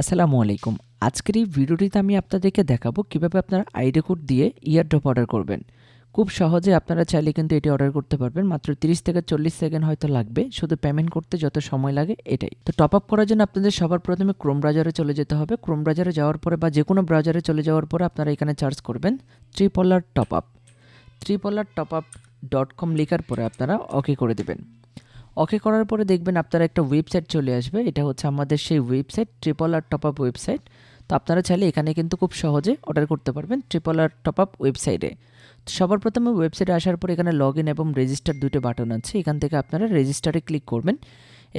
আসসালামু আলাইকুম। আজকের এই ভিডিওটিতে আমি আপনাদেরকে দেখাবো কীভাবে আপনারা আইডি কোড দিয়ে ইয়ারড্রপ অর্ডার করবেন। খুব সহজে আপনারা চাইলে কিন্তু এটি অর্ডার করতে পারবেন। মাত্র 30 থেকে চল্লিশ সেকেন্ড হয়তো লাগবে। শুধু পেমেন্ট করতে যত সময় লাগে এটাই। তো টপ আপ করার জন্য আপনাদের সবার প্রথমে ক্রোম ব্রাউজারে চলে যেতে হবে। ক্রোম ব্রাউজারে যাওয়ার পরে বা যে কোনো ব্রাউজারে চলে যাওয়ার পরে আপনারা এখানে চার্জ করবেন triple R top up triple R top up dot com লেখার পরে আপনারা ওকে করে দেবেন। ওকে করার পরে দেখবেন আপনারা একটা ওয়েবসাইট চলে আসবে। এটা হচ্ছে আমাদের সেই website triple R top up website তো আপনারা চাইলে এখানে কিন্তু খুব সহজে অর্ডার করতে পারবেন ট্রিপল আর টপ আপ ওয়েবসাইটে তো সবার প্রথমে ওয়েবসাইটে আসার পর এখানে লগ ইন এবং রেজিস্টার দুটো বাটন আছে। এখান থেকে আপনারা রেজিস্টারে ক্লিক করবেন।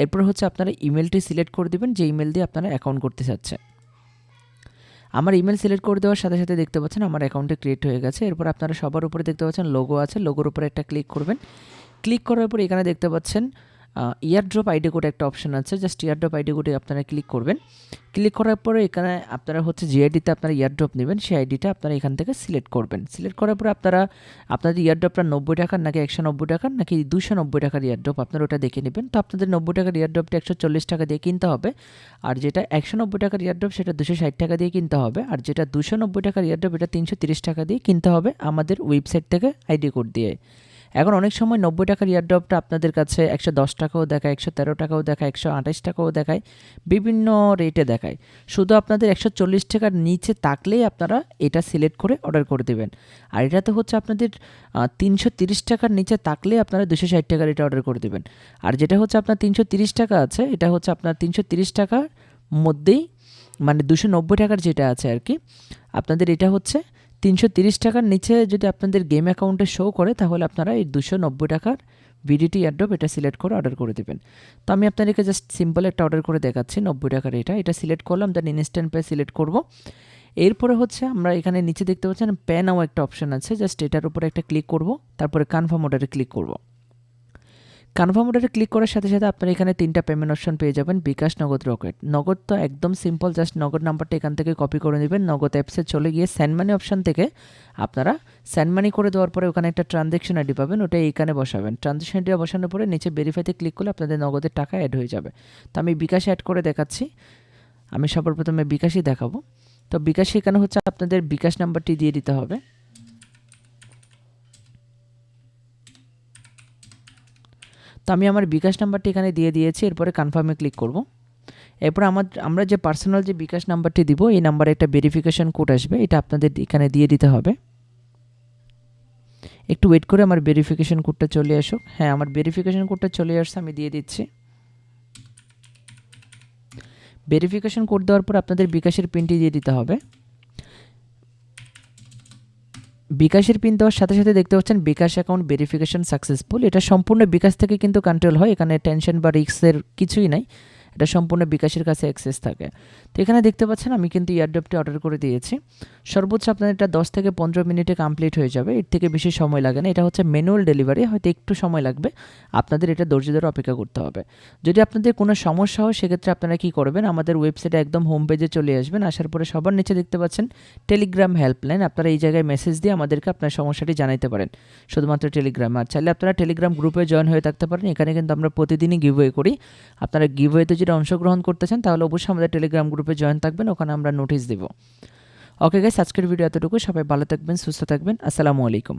এরপর হচ্ছে আপনারা ইমেলটি সিলেক্ট করে দেবেন, যে ইমেল দিয়ে আপনারা অ্যাকাউন্ট করতে চাচ্ছেন। আমার ইমেল সিলেক্ট করে দেওয়ার সাথে সাথে দেখতে পাচ্ছেন আমার অ্যাকাউন্টে ক্রিয়েট হয়ে গেছে। এরপর আপনারা সবার উপরে দেখতে পাচ্ছেন লোগো আছে। লোগোর উপরে একটা ক্লিক করবেন। ক্লিক করার পর এখানে দেখতে পাচ্ছেন ইয়ারড্রপ আইডি কোড একটা অপশন আছে জাস্ট ইয়ারড্রপ আইডি কোডে আপনারা ক্লিক করবেন। ক্লিক করার পরে এখানে আপনারা হচ্ছে যে আইডিতে আপনারা ইয়ারড্রপ নেবেন, সেই আইডিটা আপনারা এখান থেকে সিলেক্ট করবেন। সিলেক্ট করার পরে আপনারা, আপনাদের ইয়ারড্রপটা নব্বই টাকার নাকি একশো নব্বই টাকার নাকি দুশো নব্বই টাকার ইয়ারড্রপ আপনারা ওটা দেখে নেবেন। তো আপনাদের নব্বই টাকার ইয়ারড্রপটা একশো চল্লিশ টাকা দিয়ে কিনতে হবে, আর যেটা একশো নব্বই টাকার ইয়ারড্রপ সেটা দুশো ষাট টাকা দিয়ে কিনতে হবে, আর যেটা দুশো নব্বই টাকার ইয়ারড্রপ এটা তিনশো তিরিশ টাকা দিয়ে কিনতে হবে আমাদের ওয়েবসাইট থেকে আইডি কোড দিয়ে। এখন অনেক সময় নব্বই টাকার ইয়ারড্রপটা আপনাদের কাছে একশো দশ টাকাও দেখায়, একশো তেরো টাকাও দেখায়, একশো আঠাশ টাকাও দেখায়, বিভিন্ন রেটে দেখায়। শুধু আপনাদের একশো চল্লিশ টাকার নিচে থাকলেই আপনারা এটা সিলেক্ট করে অর্ডার করে দেবেন। আর এটাতে হচ্ছে আপনাদের তিনশো তিরিশ টাকার নিচে থাকলে আপনারা দুশো ষাট টাকার এটা অর্ডার করে দেবেন। আর যেটা হচ্ছে আপনার তিনশো তিরিশ টাকা আছে, এটা হচ্ছে আপনার তিনশো তিরিশ টাকার মধ্যেই মানে দুশো নব্বই টাকার যেটা আছে আর কি, আপনাদের এটা হচ্ছে তিনশো তিরিশ টাকার নিচে যদি আপনাদের গেম অ্যাকাউন্টে শো করে, তাহলে আপনারা এই দুশো নব্বই টাকার ভিডিটি অ্যাড্রপ এটা সিলেক্ট করে অর্ডার করে দেবেন। তো আমি আপনাদেরকে জাস্ট সিম্পল একটা অর্ডার করে দেখাচ্ছি, নব্বই টাকার এটা। এটা সিলেক্ট করলাম দেন ইনস্ট্যান্ট পে সিলেক্ট করব। এরপরে হচ্ছে আমরা এখানে নিচে দেখতে পাচ্ছেন প্যান নাও একটা অপশন আছে। জাস্ট এটার উপরে একটা ক্লিক করব, তারপরে কনফার্ম অর্ডারে ক্লিক করব। কনফার্ম অর্ডারে ক্লিক করার সাথে সাথে আপনারা এখানে তিনটা পেমেন্ট অপশন পেয়ে যাবেন, বিকাশ, নগদ, রকেট। নগদ তো একদম সিম্পল জাস্ট নগদ নাম্বারটা এখান থেকে কপি করে নেবেন, নগদ অ্যাপসে চলে গিয়ে স্যান্ড মানি অপশন থেকে আপনারা স্যান্ড মানি করে দেওয়ার পরে ওখানে একটা ট্রানজ্যাকশন আইডি পাবেন, ওটা এইখানে বসাবেন। ট্রানজ্যাকশন আইডি বসানোর পরে নিচে ভেরিফাইতে ক্লিক করলে আপনাদের নগদের টাকা অ্যাড হয়ে যাবে। তো আমি বিকাশ অ্যাড করে দেখাচ্ছি। আমি সবার প্রথমে বিকাশই দেখাবো। তো বিকাশ এখানে হচ্ছে আপনাদের বিকাশ নাম্বারটি দিয়ে দিতে হবে। তো আমি আমার বিকাশ নাম্বারটি এখানে দিয়ে দিয়েছি, এরপরে কনফার্মে ক্লিক করব। এরপর আমার, আমরা যে পার্সোনাল যে বিকাশ নাম্বারটি দিব, এই নাম্বারে একটা ভেরিফিকেশন কোড আসবে, এটা আপনাদের এখানে দিয়ে দিতে হবে। একটু ওয়েট করে আমার ভেরিফিকেশন কোডটা চলে আসুক। হ্যাঁ আমার ভেরিফিকেশন কোডটা চলে আসছে, আমি দিয়ে দিচ্ছি। ভেরিফিকেশন কোড দেওয়ার পর আপনাদের বিকাশের পিনটি দিয়ে দিতে হবে। বিকাশের পিন দেওয়ার সাথে সাথে দেখতে পাচ্ছেন বিকাশ অ্যাকাউন্ট ভেরিফিকেশন সাকসেসফুল এটা সম্পূর্ণ বিকাশ থেকে কিন্তু কন্ট্রোল হয়, এখানে টেনশন বা রিক্সের কিছুই নাই। এটা সম্পূর্ণ বিকাশের কাছে অ্যাক্সেস থাকে। তো এখানে দেখতে পাচ্ছেন, আমি কিন্তু ইয়ারড্রপটি অর্ডার করে দিয়েছি। সর্বোচ্চ আপনার এটা দশ থেকে পনেরো মিনিটে কমপ্লিট হয়ে যাবে। এর থেকে বেশি সময় লাগে না। এটা হচ্ছে ম্যানুয়াল ডেলিভারি হয়তো একটু সময় লাগবে। আপনাদের এটা ধৈর্য ধরে অপেক্ষা করতে হবে। যদি আপনাদের কোনো সমস্যা হয়, সেক্ষেত্রে আপনারা কী করবেন? আমাদের ওয়েবসাইটে একদম হোম পেজে চলে আসবেন। আসার পরে সবার নিচে দেখতে পাচ্ছেন টেলিগ্রাম হেল্পলাইন আপনারা এই জায়গায় মেসেজ দিয়ে আমাদেরকে আপনার সমস্যাটি জানাইতে পারেন। শুধুমাত্র টেলিগ্রাম আর চাইলে আপনারা টেলিগ্রাম গ্রুপে জয়েন হয়ে থাকতে পারেন। এখানে কিন্তু আমরা প্রতিদিনই গিভওয়ে করি। আপনারা গিভওয়েতে যদি অংশগ্রহণ করতে চান, তাহলে অবশ্যই আমাদের টেলিগ্রাম গ্রুপে জয়েন থাকবেন, ওখানে আমরা নোটিশ দেব। ওকে গাইস আজকের ভিডিও এতটুকু সবাই ভালো থাকবেন, সুস্থ থাকবেন। আসসালামু আলাইকুম।